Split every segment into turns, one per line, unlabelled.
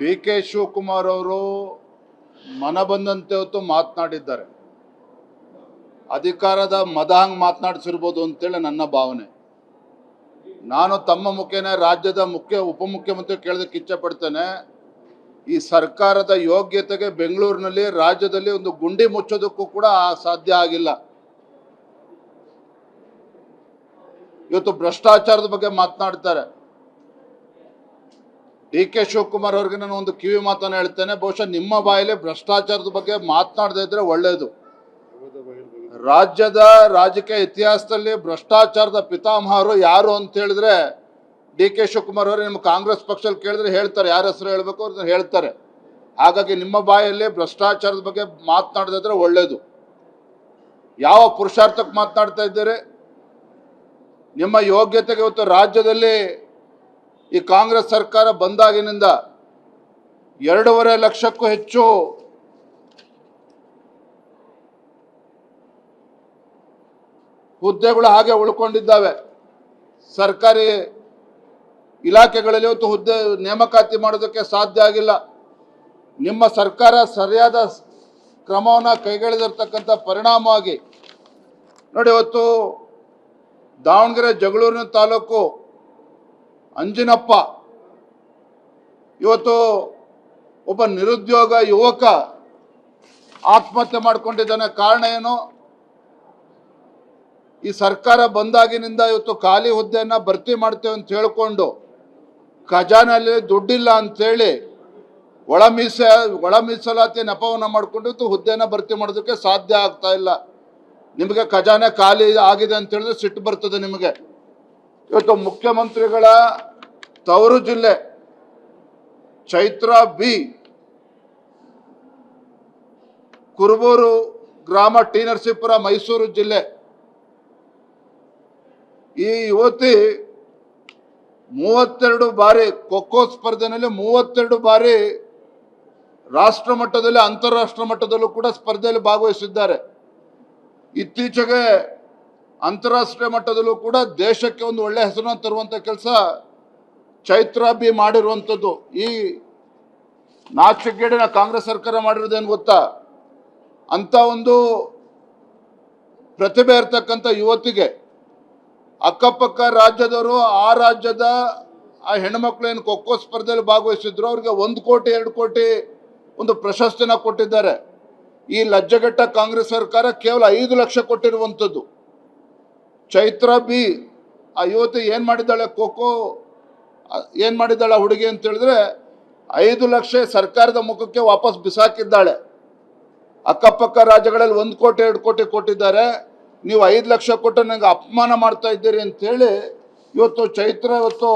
D K Shivakumar ಅವರು ಮನ ಬಂದಂತೆ ಹೊತ್ತು ಮಾತನಾಡಿದ್ದಾರೆ. ಅಧಿಕಾರದ ಮದ ಹಂಗೆ ಮಾತನಾಡಿಸಿರ್ಬೋದು ಅಂತೇಳಿ ನನ್ನ ಭಾವನೆ. ನಾನು ತಮ್ಮ ಮುಖೇನ ರಾಜ್ಯದ ಮುಖ್ಯ ಉಪಮುಖ್ಯಮಂತ್ರಿ ಕೇಳೋದಕ್ಕೆ ಇಚ್ಛೆ ಪಡ್ತೇನೆ. ಈ ಸರ್ಕಾರದ ಯೋಗ್ಯತೆಗೆ ಬೆಂಗಳೂರಿನಲ್ಲಿ, ರಾಜ್ಯದಲ್ಲಿ ಒಂದು ಗುಂಡಿ ಮುಚ್ಚೋದಕ್ಕೂ ಕೂಡ ಸಾಧ್ಯ ಆಗಿಲ್ಲ. ಇವತ್ತು ಭ್ರಷ್ಟಾಚಾರದ ಬಗ್ಗೆ ಮಾತನಾಡ್ತಾರೆ. ಡಿ ಕೆ ಶಿವಕುಮಾರ್ ಅವರಿಗೆ ನಾನು ಒಂದು ಕಿವಿ ಮಾತನ್ನು ಹೇಳ್ತೇನೆ. ಬಹುಶಃ ನಿಮ್ಮ ಬಾಯಲ್ಲಿ ಭ್ರಷ್ಟಾಚಾರದ ಬಗ್ಗೆ ಮಾತನಾಡದೇ ಇದ್ರೆ ಒಳ್ಳೆಯದು ರಾಜ್ಯದ ರಾಜಕೀಯ ಇತಿಹಾಸದಲ್ಲಿ ಭ್ರಷ್ಟಾಚಾರದ ಪಿತಾಮಹರು ಯಾರು ಅಂತ ಹೇಳಿದ್ರೆ ಡಿ ಕೆ ಶಿವಕುಮಾರ್ ಅವರು ನಿಮ್ಮ ಕಾಂಗ್ರೆಸ್ ಪಕ್ಷದಲ್ಲಿ ಕೇಳಿದ್ರೆ ಹೇಳ್ತಾರೆ. ಯಾರ ಹೆಸರು ಹೇಳಬೇಕು ಅವ್ರನ್ನ ಹೇಳ್ತಾರೆ. ಹಾಗಾಗಿ ನಿಮ್ಮ ಬಾಯಲ್ಲಿ ಭ್ರಷ್ಟಾಚಾರದ ಬಗ್ಗೆ ಮಾತನಾಡದೇ ಇದ್ರೆ ಒಳ್ಳೆಯದು ಯಾವ ಪುರುಷಾರ್ಥಕ್ಕೆ ಮಾತನಾಡ್ತಾ ಇದ್ದೀರಿ? ನಿಮ್ಮ ಯೋಗ್ಯತೆಗೆ ಇವತ್ತು ರಾಜ್ಯದಲ್ಲಿ ಈ ಕಾಂಗ್ರೆಸ್ ಸರ್ಕಾರ ಬಂದಾಗಿನಿಂದ ಎರಡೂವರೆ ಲಕ್ಷಕ್ಕೂ ಹೆಚ್ಚು ಹುದ್ದೆಗಳು ಹಾಗೆ ಉಳ್ಕೊಂಡಿದ್ದಾವೆ. ಸರ್ಕಾರಿ ಇಲಾಖೆಗಳಲ್ಲಿ ಇವತ್ತು ಹುದ್ದೆ ನೇಮಕಾತಿ ಮಾಡೋದಕ್ಕೆ ಸಾಧ್ಯ ಆಗಿಲ್ಲ. ನಿಮ್ಮ ಸರ್ಕಾರ ಸರಿಯಾದ ಕ್ರಮವನ್ನು ಕೈಗೊಳ್ಳದಿರ್ತಕ್ಕಂಥ ಪರಿಣಾಮವಾಗಿ ನೋಡಿ, ಇವತ್ತು ದಾವಣಗೆರೆ, ಜಗಳೂರಿನ ತಾಲೂಕು ಅಂಜಿನಪ್ಪ. ಇವತ್ತು ಒಬ್ಬ ನಿರುದ್ಯೋಗ ಯುವಕ ಆತ್ಮಹತ್ಯೆ ಮಾಡಿಕೊಂಡಿದ್ದಾನೆ. ಕಾರಣ ಏನು? ಈ ಸರ್ಕಾರ ಬಂದಾಗಿನಿಂದ ಇವತ್ತು ಖಾಲಿ ಹುದ್ದೆಯನ್ನ ಭರ್ತಿ ಮಾಡ್ತೇವೆ ಅಂತ ಹೇಳ್ಕೊಂಡು ಖಜಾನೆಯಲ್ಲಿ ದುಡ್ಡಿಲ್ಲ ಅಂತೇಳಿ ಒಳ ಮೀಸ, ಒಳ ಮೀಸಲಾತಿ ನೆಪವನ್ನು ಮಾಡಿಕೊಂಡು ಇವತ್ತು ಹುದ್ದೆನ ಭರ್ತಿ ಮಾಡೋದಕ್ಕೆ ಸಾಧ್ಯ ಆಗ್ತಾ ಇಲ್ಲ. ನಿಮಗೆ ಖಜಾನೆ ಖಾಲಿ ಆಗಿದೆ ಅಂತ ಹೇಳಿದ್ರೆ ಸಿಟ್ಟು ಬರ್ತದೆ ನಿಮಗೆ. ಇವತ್ತು ಮುಖ್ಯಮಂತ್ರಿಗಳ ತವರು ಜಿಲ್ಲೆ ಚೈತ್ರ ಬಿ. ಕುರುಬೂರು ಗ್ರಾಮ ಟಿ ನರಸೀಪುರ ಮೈಸೂರು ಜಿಲ್ಲೆ. ಈ ಯುವತಿ ಮೂವತ್ತೆರಡು ಬಾರಿ ಖೋಖೋ ಸ್ಪರ್ಧೆನಲ್ಲಿ ಮೂವತ್ತೆರಡು ಬಾರಿ ರಾಷ್ಟ್ರ ಮಟ್ಟದಲ್ಲಿ, ಅಂತಾರಾಷ್ಟ್ರ ಮಟ್ಟದಲ್ಲೂ ಕೂಡ ಸ್ಪರ್ಧೆಯಲ್ಲಿ ಭಾಗವಹಿಸಿದ್ದಾರೆ. ಇತ್ತೀಚೆಗೆ ಅಂತಾರಾಷ್ಟ್ರೀಯ ಮಟ್ಟದಲ್ಲೂ ಕೂಡ ದೇಶಕ್ಕೆ ಒಂದು ಒಳ್ಳೆ ಹೆಸರನ್ನು ತರುವಂಥ ಕೆಲಸ ಚೈತ್ರ ಬಿ ಮಾಡಿರುವಂಥದ್ದು ಈ ನಾಚಿಕೆಗೇಡಿನ ಕಾಂಗ್ರೆಸ್ ಸರ್ಕಾರ ಮಾಡಿರೋದೇನು ಗೊತ್ತಾ? ಅಂಥ ಒಂದು ಪ್ರತಿಭೆ ಇರ್ತಕ್ಕಂಥ ಯುವತಿಗೆ ಅಕ್ಕಪಕ್ಕ ರಾಜ್ಯದವರು ಆ ರಾಜ್ಯದ ಆ ಹೆಣ್ಮಕ್ಳು ಏನು ಖೋಖೋ ಸ್ಪರ್ಧೆಯಲ್ಲಿ ಭಾಗವಹಿಸಿದ್ರು, ಅವ್ರಿಗೆ ಒಂದು ಕೋಟಿ, ಎರಡು ಕೋಟಿ ಒಂದು ಪ್ರಶಸ್ತಿನ ಕೊಟ್ಟಿದ್ದಾರೆ. ಈ ಲಜ್ಜೆಗೆಟ್ಟ ಕಾಂಗ್ರೆಸ್ ಸರ್ಕಾರ ಕೇವಲ ಐದು ಲಕ್ಷ ಕೊಟ್ಟಿರುವಂಥದ್ದು ಚೈತ್ರ ಬಿ ಆ ಯುವತಿ ಏನು ಮಾಡಿದ್ದಾಳೆ? ಖೋಖೋ ಏನು ಮಾಡಿದ್ದಾಳೆ ಆ ಹುಡುಗಿ ಅಂತ ಹೇಳಿದ್ರೆ, ಐದು ಲಕ್ಷ ಸರ್ಕಾರದ ಮುಖಕ್ಕೆ ವಾಪಸ್ ಬಿಸಾಕಿದ್ದಾಳೆ. ಅಕ್ಕಪಕ್ಕ ರಾಜ್ಯಗಳಲ್ಲಿ ಒಂದು ಕೋಟಿ, ಎರಡು ಕೋಟಿ ಕೊಟ್ಟಿದ್ದಾರೆ. ನೀವು ಐದು ಲಕ್ಷ ಕೊಟ್ಟು ನನಗೆ ಅಪಮಾನ ಮಾಡ್ತಾ ಇದ್ದೀರಿ ಅಂತೇಳಿ ಇವತ್ತು ಚೈತ್ರ ಇವತ್ತು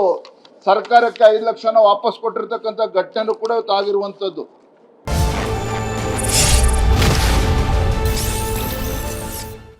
ಸರ್ಕಾರಕ್ಕೆ ಐದು ಲಕ್ಷನ ವಾಪಸ್ ಕೊಟ್ಟಿರ್ತಕ್ಕಂಥ ಘಟನೆನೂ ಕೂಡ ಇವತ್ತು ಆಗಿರುವಂಥದ್ದು.